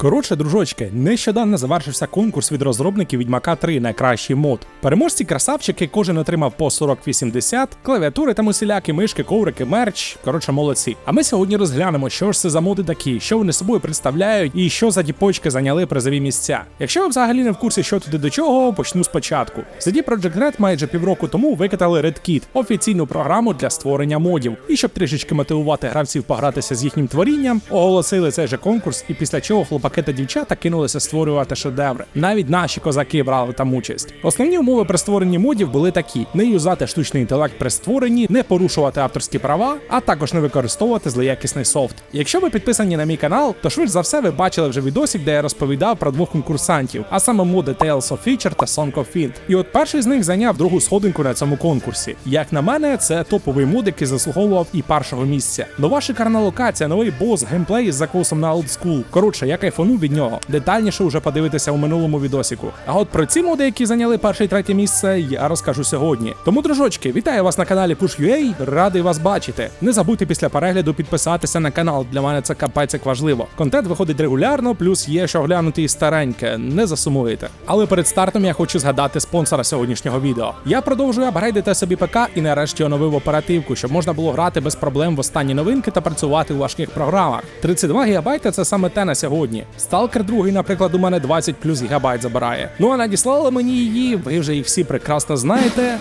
Коротше, дружочки, нещодавно завершився конкурс від розробників Відьмака 3 найкращий мод. Переможці красавчики, кожен отримав по 40-80, клавіатури там усілякі мишки, коврики, мерч. Коротше, молодці. А ми сьогодні розглянемо, що ж це за моди такі, що вони собою представляють і що за діпочки зайняли призові місця. Якщо ви взагалі не в курсі, що туди до чого, почну спочатку. CD Projekt Red майже півроку тому викатали RedKit – офіційну програму для створення модів. І щоб трішечки мотивувати гравців погратися з їхнім творінням, оголосили цей же конкурс, і після чого хлопаки та дівчата кинулися створювати шедеври. Навіть наші козаки брали там участь. Основні умови при створенні модів були такі: не юзати штучний інтелект при створенні, не порушувати авторські права, а також не використовувати злоякісний софт. Якщо ви підписані на мій канал, то швидше за все ви бачили вже відосик, де я розповідав про двох конкурсантів, а саме моди Tales of Feature та Song of Fiend. І от перший з них зайняв другу сходинку на цьому конкурсі. Як на мене, це топовий мод, який заслуговував і першого місця. Нова шикарна локація, новий бос, геймплей з закусом на олдскул. Коротше, я кайфанув від нього. Детальніше вже подивитися у минулому відосіку. А от про ці моди, які зайняли перше і третє місце, я розкажу сьогодні. Тому, дружочки, вітаю вас на каналі Push.ua, радий вас бачити. Не забудьте після перегляду підписатися на канал. Для мене це капець важливо. Контент виходить регулярно, плюс є що глянути і стареньке, не засумуєте. Але перед стартом я хочу згадати спонсора сьогоднішнього відео. Я продовжую апгрейдити собі ПК і нарешті оновив оперативку, щоб можна було грати без проблем в останні новинки та працювати у важких програмах. 32 ГБ це саме те на сьогодні. Stalker 2, наприклад, у мене 20 плюс гігабайт забирає. Ну а надіслали мені її, ви вже їх всі прекрасно знаєте.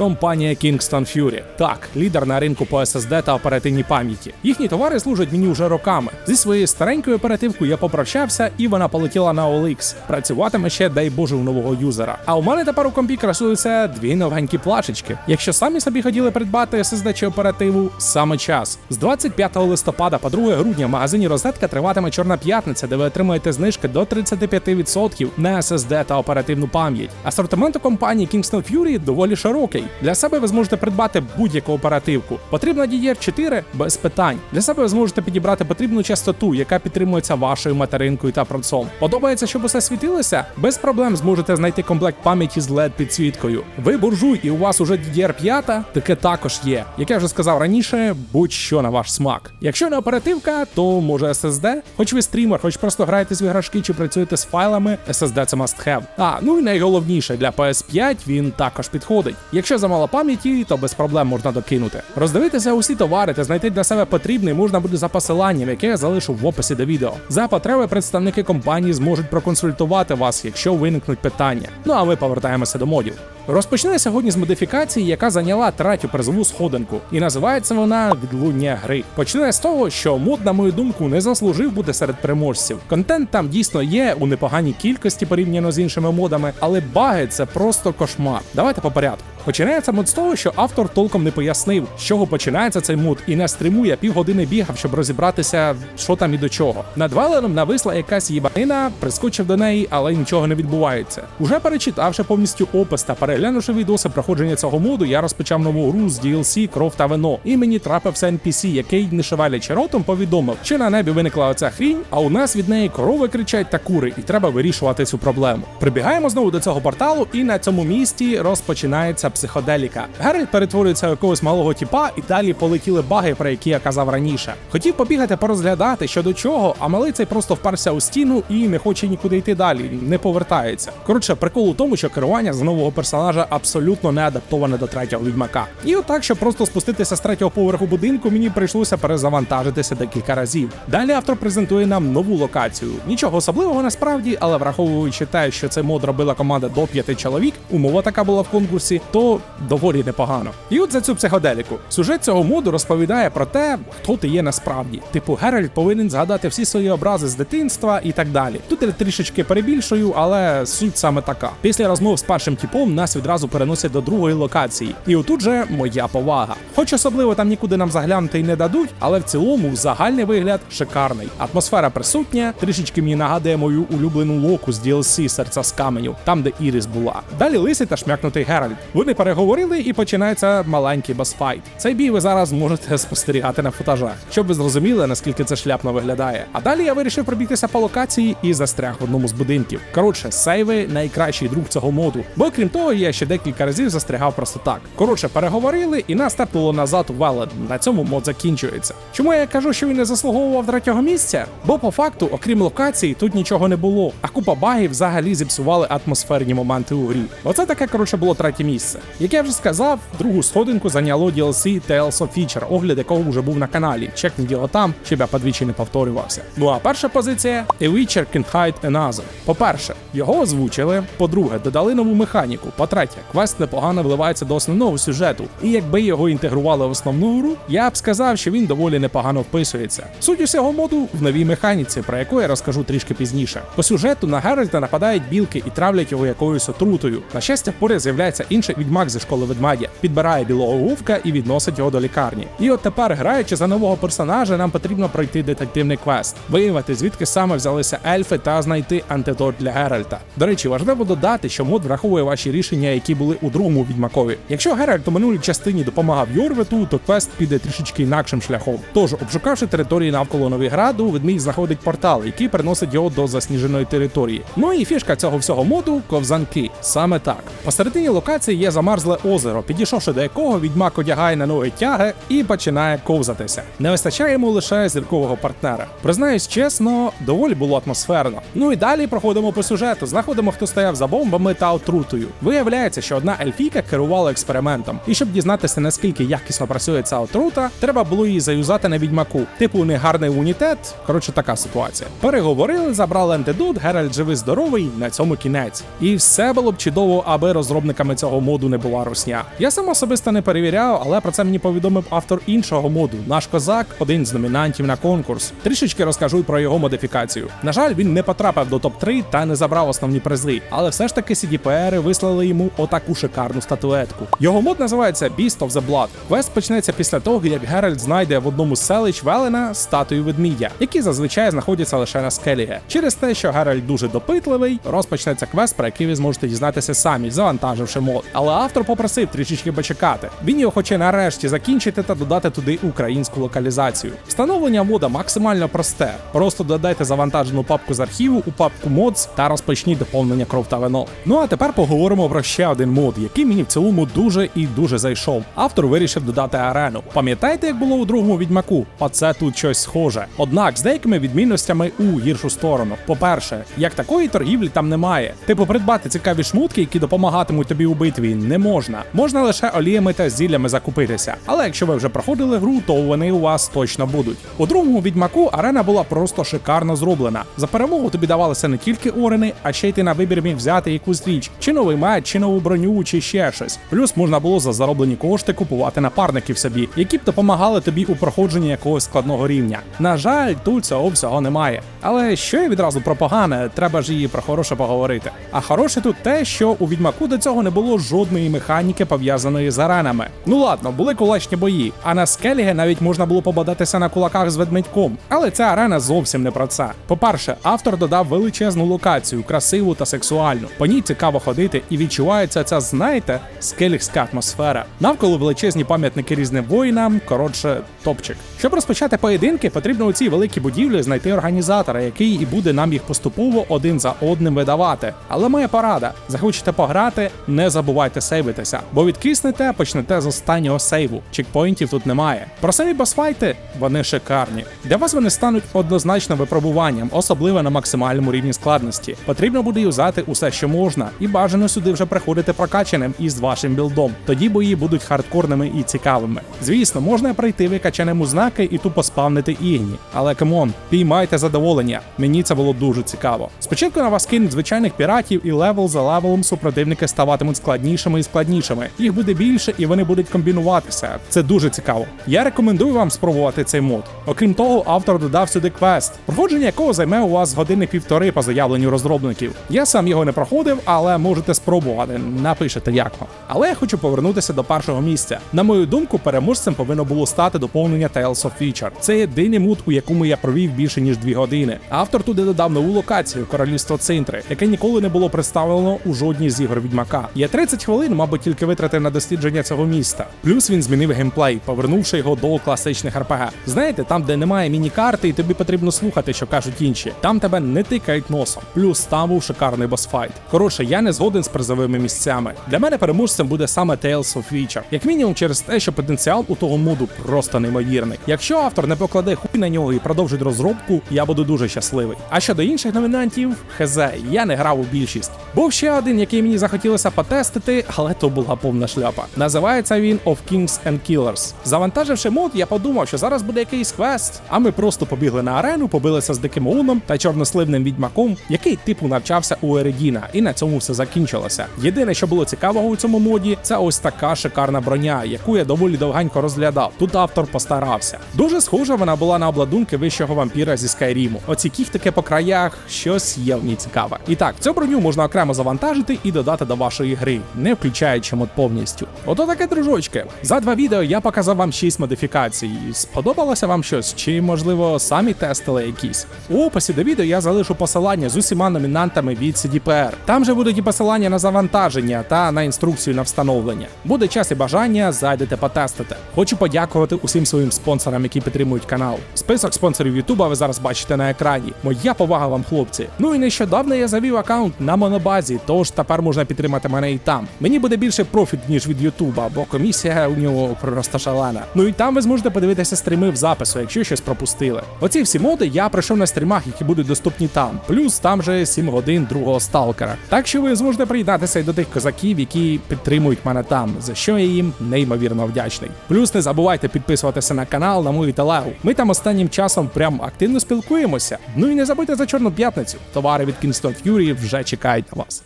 Компанія Kingston Fury. Так, лідер на ринку по SSD та оперативній пам'яті. Їхні товари служать мені вже роками. Зі своєю старенькою оперативкою я попрощався, і вона полетіла на OLX. Працюватиме ще, дай Боже, у нового юзера. А у мене тепер у компі красуються дві новенькі плашечки. Якщо самі собі хотіли придбати SSD чи оперативу, саме час. З 25 листопада по 2 грудня в магазині Розетка триватиме Чорна п'ятниця, де ви отримаєте знижки до 35% на SSD та оперативну пам'ять. Асортимент у компанії Kingston Fury доволі широкий. Для себе ви зможете придбати будь-яку оперативку. Потрібна DDR4 без питань. Для себе ви зможете підібрати потрібну частоту, яка підтримується вашою материнкою та процом. Подобається, щоб усе світилося? Без проблем зможете знайти комплект пам'яті з LED підсвіткою. Ви буржуй, і у вас уже DDR5, таке також є. Як я вже сказав раніше, будь-що на ваш смак. Якщо не оперативка, то може SSD. Хоч ви стрімер, хоч просто граєте в іграшки чи працюєте з файлами, SSD це must have. А ну і найголовніше для PS5 він також підходить. Якщо замало пам'яті, то без проблем можна докинути. Роздивитися усі товари та знайти для себе потрібний можна буде за посиланням, яке я залишу в описі до відео. За потреби представники компанії зможуть проконсультувати вас, якщо виникнуть питання. Ну а ми повертаємося до модів. Розпочну я сьогодні з модифікації, яка зайняла третю призову сходинку, і називається вона відлуння гри. Почну я з того, що мод, на мою думку, не заслужив бути серед переможців. Контент там дійсно є у непоганій кількості порівняно з іншими модами, але баги це просто кошмар. Давайте по порядку. Починається мод з того, що автор толком не пояснив, з чого починається цей мод, і на стриму я півгодини бігав, щоб розібратися, що там і до чого. Над веленом нависла якась їбанина, прискочив до неї, але нічого не відбувається. Уже перечитавши повністю опис та переглянувши відоси проходження цього моду, я розпочав нову гру з DLC кров та вино. І мені трапився NPC, який, не шевелячи ротом, повідомив, що на небі виникла оця хрінь, а у нас від неї корови кричать та кури, і треба вирішувати цю проблему. Прибігаємо знову до цього порталу, і на цьому місці розпочинається психоделіка. Геральт перетворюється в якогось малого тіпа, і далі полетіли баги, про які я казав раніше. Хотів побігати, порозглядати, що до чого, а малий цей просто вперся у стіну і не хоче нікуди йти далі, не повертається. Коротше, прикол у тому, що керування з нового персонажа абсолютно не адаптоване до третього відьмака. І отак, щоб просто спуститися з третього поверху будинку, мені прийшлося перезавантажитися декілька разів. Далі автор презентує нам нову локацію. Нічого особливого насправді, але враховуючи те, що цей мод робила команда до п'яти чоловік, умова така була в конкурсі, то доволі непогано. І от за цю психоделіку. Сюжет цього моду розповідає про те, хто ти є насправді. Типу, Геральт повинен згадати всі свої образи з дитинства і так далі. Тут я трішечки перебільшую, але суть саме така. Після розмов з першим типом нас відразу переносять до другої локації. І отут же моя повага. Хоч особливо там нікуди нам заглянути й не дадуть, але в цілому загальний вигляд шикарний. Атмосфера присутня, трішечки мені нагадує мою улюблену локу з DLC серця з каменю, там де Ірис була. Далі лисий та шмякнутий Геральт. Вони Вони переговорили і починається маленький басфайт. Цей бій ви зараз можете спостерігати на футажах, щоб ви зрозуміли, наскільки це шляпно виглядає. А далі я вирішив пробігтися по локації і застряг в одному з будинків. Коротше, сейви найкращий друг цього моду. Бо крім того, я ще декілька разів застрягав просто так. Коротше, переговорили і нас тепнуло назад у Велен. На цьому мод закінчується. Чому я кажу, що він не заслуговував третього місця? Бо по факту, окрім локації, тут нічого не було. А купа багів взагалі зіпсували атмосферні моменти у грі. Оце таке, коротше, було третє місце. Як я вже сказав, другу сходинку зайняло DLC Tales of Feature, огляд якого вже був на каналі. Чекніть його там, щоб я подвічі не повторювався. Ну а перша позиція A Witcher Can Hide Another. По-перше, його озвучили. По-друге, додали нову механіку. По-третє, квест непогано вливається до основного сюжету. І якби його інтегрували в основну гру, я б сказав, що він доволі непогано вписується. Суть усього моду в новій механіці, про яку я розкажу трішки пізніше. По сюжету на Геральта нападають білки і травлять його якоюсь отрутою. На щастя, поряд з'являється інший відьмак зі школи ведмедя, підбирає білого вовка і відносить його до лікарні. І от тепер, граючи за нового персонажа, нам потрібно пройти детективний квест, виявити звідки саме взялися ельфи та знайти антидот для Геральта. До речі, важливо додати, що мод враховує ваші рішення, які були у другому відьмакові. Якщо Геральт у минулій частині допомагав Йорвету, то квест піде трішечки інакшим шляхом. Тож, обшукавши території навколо Новіграду, ведмідь знаходить портал, який приносить його до засніженої території. Ну і фішка цього всього моду ковзанки. Саме так. Посередині локації є замерзле озеро, підійшовши до якого відьмак одягає на ноги тяги і починає ковзатися. Не вистачає йому лише зіркового партнера. Признаюсь чесно, доволі було атмосферно. Ну і далі проходимо по сюжету. Знаходимо, хто стояв за бомбами та отрутою. Виявляється, що одна ельфійка керувала експериментом, і щоб дізнатися наскільки якісно працює ця отрута, треба було її заюзати на відьмаку. Типу, них гарний імунітет. Коротше, така ситуація. Переговорили, забрали антидот, Геральт живий здоровий. На цьому кінець. І все було б чудово, аби розробниками цього моду не була русня. Я сам особисто не перевіряв, але про це мені повідомив автор іншого моду. Наш козак, один з номінантів на конкурс. Трішечки розкажу про його модифікацію. На жаль, він не потрапив до топ 3 та не забрав основні призи, але все ж таки CDPR вислали йому отаку шикарну статуетку. Його мод називається Beast of the Blood. Квест почнеться після того, як Геральт знайде в одному з селищ Велена статую ведмідя, які зазвичай знаходяться лише на скеліге. Через те, що Геральт дуже допитливий, розпочнеться квест, про який ви зможете дізнатися самі, завантаживши мод. Але автор попросив трішечки почекати. Він його хоче нарешті закінчити та додати туди українську локалізацію. Встановлення мода максимально просте. Просто додайте завантажену папку з архіву у папку Mods та розпочніть доповнення кров та вино. Ну а тепер поговоримо про ще один мод, який мені в цілому дуже і дуже зайшов. Автор вирішив додати арену. Пам'ятаєте, як було у другому відьмаку? Оце тут щось схоже. Однак з деякими відмінностями у гіршу сторону. По-перше, як такої торгівлі там немає. Типу, придбати цікаві шмутки, які допомагатимуть тобі у битві, не можна. Можна лише оліями та зіллями закупитися. Але якщо ви вже проходили гру, то вони у вас точно будуть. У другому відьмаку арена була просто шикарно зроблена. За перемогу тобі давалися не тільки орени, а ще й ти на вибір міг взяти якусь річ, чи новий меч, чи нову броню, чи ще щось. Плюс можна було за зароблені кошти купувати напарників собі, які б допомагали тобі у проходженні якогось складного рівня. На жаль, тут цього всього немає. Але що я відразу про погане, треба ж її про хороше поговорити. А хороше тут те, що у відьмаку до цього не було жодної механіки пов'язаної з аренами. Ну ладно, були кулачні бої, а на скеліге навіть можна було побадатися на кулаках з ведмедьком. Але ця арена зовсім не про це. По-перше, автор додав величезну локацію, красиву та сексуальну. По ній цікаво ходити і відчувається ця, знаєте, скелігська атмосфера. Навколо величезні пам'ятники різним воїнам. Коротше, топчик. Щоб розпочати поєдинки, потрібно у цій великій будівлі знайти організатора, який і буде нам їх поступово один за одним видавати. Але моя порада: захочете пограти, не забувайте сейвитися, бо відкиснете, почнете з останнього сейву. Чекпоінтів тут немає. Про самі босфайти вони шикарні. Для вас вони стануть однозначно випробуванням, особливо на максимальному рівні складності. Потрібно буде юзати усе, що можна, і бажано сюди вже приходити прокачаним із вашим білдом. Тоді бої будуть хардкорними і цікавими. Звісно, можна пройти викачаним у знаки і тупо спавнити ігні. Але камон, піймайте задоволення. Мені це було дуже цікаво. Спочатку на вас кинуть звичайних піратів, і левел за левелом супротивники ставатимуть складнішими і складнішими. Їх буде більше, і вони будуть комбінуватися. Це дуже цікаво. Я рекомендую вам спробувати цей мод. Окрім того, автор додав сюди квест, проходження якого займе у вас години півтори по заявленню розробників. Я сам його не проходив, але можете спробувати. Напишете як вам. Але я хочу повернутися до першого місця. На мою думку, переможцем повинно було стати доповнення Tales Tales of Future. Це єдиний мод, у якому я провів більше ніж дві години. Автор туди додав нову локацію Королівство Цинтри, яке ніколи не було представлено у жодній з ігор Відьмака. Я 30 хвилин, мабуть, тільки витратив на дослідження цього міста. Плюс він змінив геймплей, повернувши його до класичних РПГ. Знаєте, там, де немає міні-карти, і тобі потрібно слухати, що кажуть інші. Там тебе не тикають носом. Плюс там був шикарний босфайт. Коротше, я не згоден з призовими місцями. Для мене переможцем буде саме Tales of Witcher. Як мінімум через те, що потенціал у того моду просто неймовірний. Якщо автор не покладе хуй на нього і продовжить розробку, я буду дуже щасливий. А щодо інших номінантів, хз, я не грав у більшість. Був ще один, який мені захотілося потестити, але то була повна шляпа. Називається він Of Kings and Killers. Завантаживши мод, я подумав, що зараз буде якийсь квест. А ми просто побігли на арену, побилися з диким уном та чорносливним відьмаком, який типу навчався у Ередіна, і на цьому все закінчилося. Єдине, що було цікавого у цьому моді, це ось така шикарна броня, яку я доволі довганько розглядав. Тут автор постарався. Дуже схожа вона була на обладунки вищого вампіра зі Скайріму. Оці кіхтики по краях, щось є в ній цікаве. І так, цю броню можна окремо завантажити і додати до вашої гри, не включаючи мод повністю. Ото таке дружочки. За два відео я показав вам 6 модифікацій. Сподобалося вам щось? Чи можливо самі тестили якісь? У описі до відео я залишу посилання з усіма номінантами від CDPR. Там же будуть і посилання на завантаження та на інструкцію на встановлення. Буде час і бажання, зайдете потестити. Хочу подякувати усім своїм спонсорам, які підтримують канал. Список спонсорів Ютуба ви зараз бачите на екрані. Моя повага вам, хлопці. Ну і нещодавно я завів аккаунт на монобазі, тож тепер можна підтримати мене і там. Мені буде більше профіт, ніж від Ютуба, бо комісія у нього просто шалена. Ну і там ви зможете подивитися стріми в запису, якщо щось пропустили. Оці всі моди я пройшов на стрімах, які будуть доступні там. Плюс там же 7 годин другого сталкера. Так що ви зможете приєднатися і до тих козаків, які підтримують мене там, за що я їм неймовірно вдячний. Плюс не забувайте підписуватися на канал, на мою телегу. Ми там останнім часом прям активно спілкуємося. Ну і не забудьте за чорну п'ятницю. Товари від Kingston Fury вже чекають на вас.